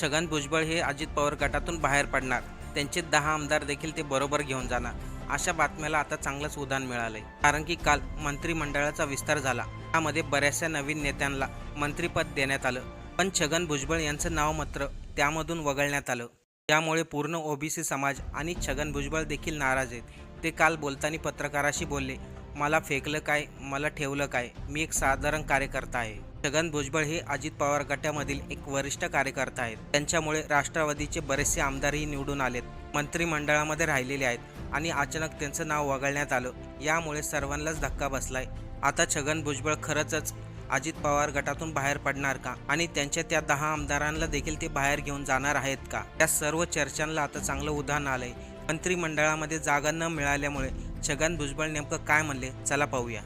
छगन भुजबळ हे अजित पवार गटातून बाहेर पडणार. त्यांचे दहा आमदार देखील ते बरोबर घेऊन जाणार. अशा बातम्याला आता चांगलंच उदाहरण मिळालंय. कारण की काल मंत्रिमंडळाचा विस्तार झाला. त्यामध्ये बऱ्याचशा नवीन नेत्यांना मंत्रिपद देण्यात आलं. पण छगन भुजबळ यांचं नाव मात्र त्यामधून वगळण्यात आलं. त्यामुळे पूर्ण ओबीसी समाज आणि छगन भुजबळ देखील नाराज आहेत. ते काल बोलताना पत्रकाराशी बोलले मला फेकलं काय? मला ठेवलं काय? मी एक साधारण कार्यकर्ता आहे. छगन भुजबळ हे अजित पवार गटामधील एक वरिष्ठ कार्यकर्ता आहेत. त्यांच्यामुळे राष्ट्रवादीचे बरेचसे आमदारही निवडून आलेत. मंत्रिमंडळामध्ये राहिलेले आहेत आणि अचानक त्यांचं नाव वगळण्यात आलं. यामुळे सर्वांनाच धक्का बसलाय. आता छगन भुजबळ खरंच अजित पवार गटातून बाहेर पडणार का? आणि त्यांच्या त्या दहा आमदारांना देखील ते बाहेर घेऊन जाणार आहेत का? या सर्व चर्चांना आता चांगलं उदाहरण आलंय. मंत्रिमंडळामध्ये जागा न मिळाल्यामुळे छगन भुजबळ नेमकं काय म्हणले? चला पाहूया.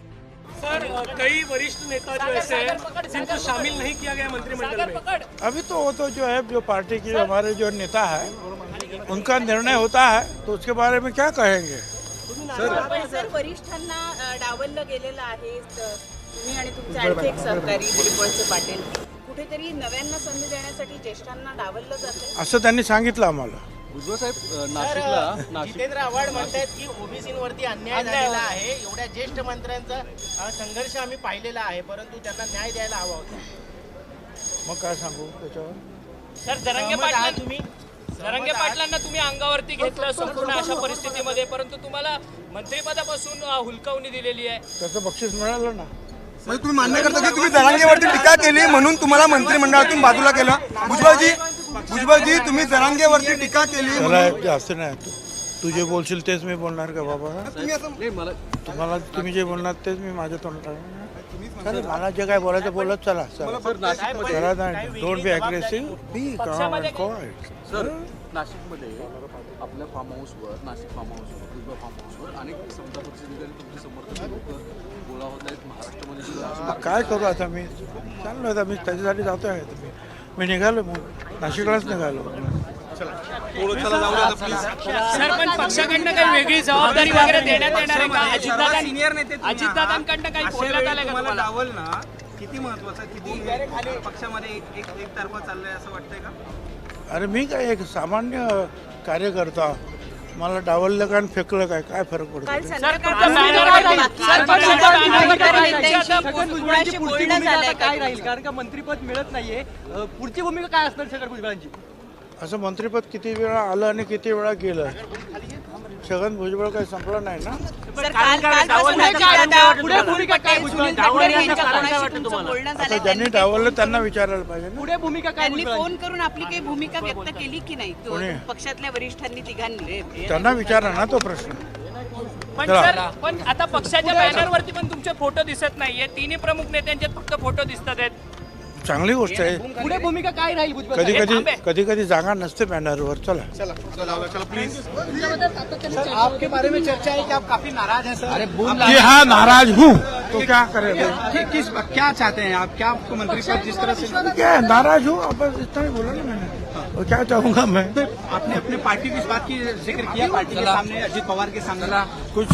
सर कई वरिष्ठ नेता जो ऐसे हैं जिनको शामिल नहीं किया गया मंत्रिमंडल में। अभी तो वो तो जो है जो पार्टी के हमारे जो नेता है उनका निर्णय होता है तो उसके बारे में क्या कहेंगे? सर। वरिष्ठांना डावललं गेलेलं आहे तुम्ही आणि तुमचे आणखी एक सहकारी दिलीप वळसे पाटील कुठेतरी नव्यांना संधी देण्यासाठी ज्येष्ठांना डावललं जाते असं त्यांनी सांगितलं आम्हाला. भुजबळ साहेब नाशिकला नाशिक जितेंद्र आव्हाड म्हणतात की ओबीसीवरती अन्याय झालेला आहे. एवढ्या ज्येष्ठ मंत्र्यांचा अ, संघर्ष आम्ही पाहिलेला आहे परंतु त्यांना न्याय द्यायला हवा होता. मग काय सांगू त्याच्यावर? सर जरंगे सहमत आहात पाटलां तुम्ही? जरंगे सहमत आहात? पाटलांना तुम्ही अंगावरती घेतलं संपूर्ण अशा परिस्थितीमध्ये परंतु तुम्हाला मंत्रिपदापासून अ, हुलकावणी दिलेली आहे. त्याचं बक्षीस मिळालं ना. म्हणजे तुम्ही मान्य करता की तुम्ही जरांगेवरती टीका केली म्हणून तुम्हाला मंत्रिमंडळातून बाजूला केलं. भुजबळजी भुजबळजी तुम्ही जरांगेवरती टीका केली जास्त नाही. तू तू जे बोलशील तेच मी बोलणार का बाबा? तुम्ही असं तुम्हाला तुम्ही जे बोलणार तेच मी माझ्या तोंडात चालेल मला जे काय बोलायचं बोलत चला चला. नाही don't be aggressive be sir नाशिकमध्ये आपल्या फार्म हाऊसवर नाशिक फार्म हाऊसवर भुजबळ फार्म हाऊसवर अनेक समता पक्षाधिकारी तुमचे समर्थक लोक गोळा होत आहेत महाराष्ट्रामध्ये सुद्धा अशी मागणी काय करू आता मी? चाललो आता मी त्याच्यासाठी जातो आहे मी. मी निघालो मग. नाशिकलाच निघालो. सर पण पक्षाकडनं काही वेगळी जबाबदारी वगैरे देण्यात येणार आहे का? अजितदादा अजितदादांकडनं काही बोलण्यात आलं का तुम्हाला? डावलणं किती महत्वाचं किती पक्षामध्ये एक एक एकतर्फा चाललंय असं वाटतंय का? अरे मी काय एक सामान्य कार्यकर्ता मला डावललं काय आणि फेकलं काय काय फरक पडतो का काय राहील कारण का मंत्रीपद मिळत नाहीये पुढची भूमिका काय असणार छगन भुजबळांची असं मंत्रिपद किती वेळा आलं आणि किती वेळा गेलं छगन भुजबळ काही संपलं नाही ना ज्यांनी त्यांनी डावललं त्यांना विचारायला पाहिजे ना. पुढे भूमिका काय त्यांनी? फोन करून आपली काही भूमिका व्यक्त केली की नाही? पक्षातल्या वरिष्ठांनी तिघांनी त्यांना विचारा ना तो प्रश्न. पण. सर पण आता पक्षाच्या बॅनरवरती पण तुमचे फोटो दिसत नाहीये. तिन्ही प्रमुख नेत्यांचे फक्त फोटो दिसतात आहेत. चांगली गोष्ट आहे. पुढे भूमिका काय राहील भुजबळ कधी? कधी. कधी कधी जागा नसते बॅनरवर. चला. आपके बारे में चर्चा है कि आप काफ़ी नाराज़ हैं सर? जी हाँ नाराज़ हूँ। तो क्या करें किस क्या चाहते हैं आप? क्या आपको मंत्री साहब जिस तरह से क्या नाराज़ हूँ? बस इतना ही बोला ना मैंने। और क्या चाहूँगा मैं? आपने अपने पार्टी की इस बात की ज़िक्र किया पार्टी के सामने अजित पवार के सामने? कुछ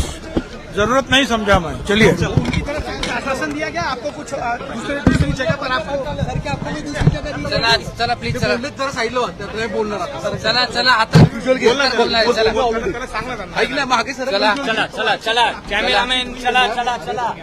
जरूरत नहीं समझा मैं। चलिए। उनकी तरफ से आश्वासन दिया गया? आपको कुछ दूसरे दूसरी जगह पर आपको सर क्या आपको भी दूसरी जगह चला चला प्लीज चला। जरा साईडला बोलणार आता चला चला आता बोलणार चला। ऐकलं मागे सर चला चला चला चला कॅमेरामॅन चला चला चला।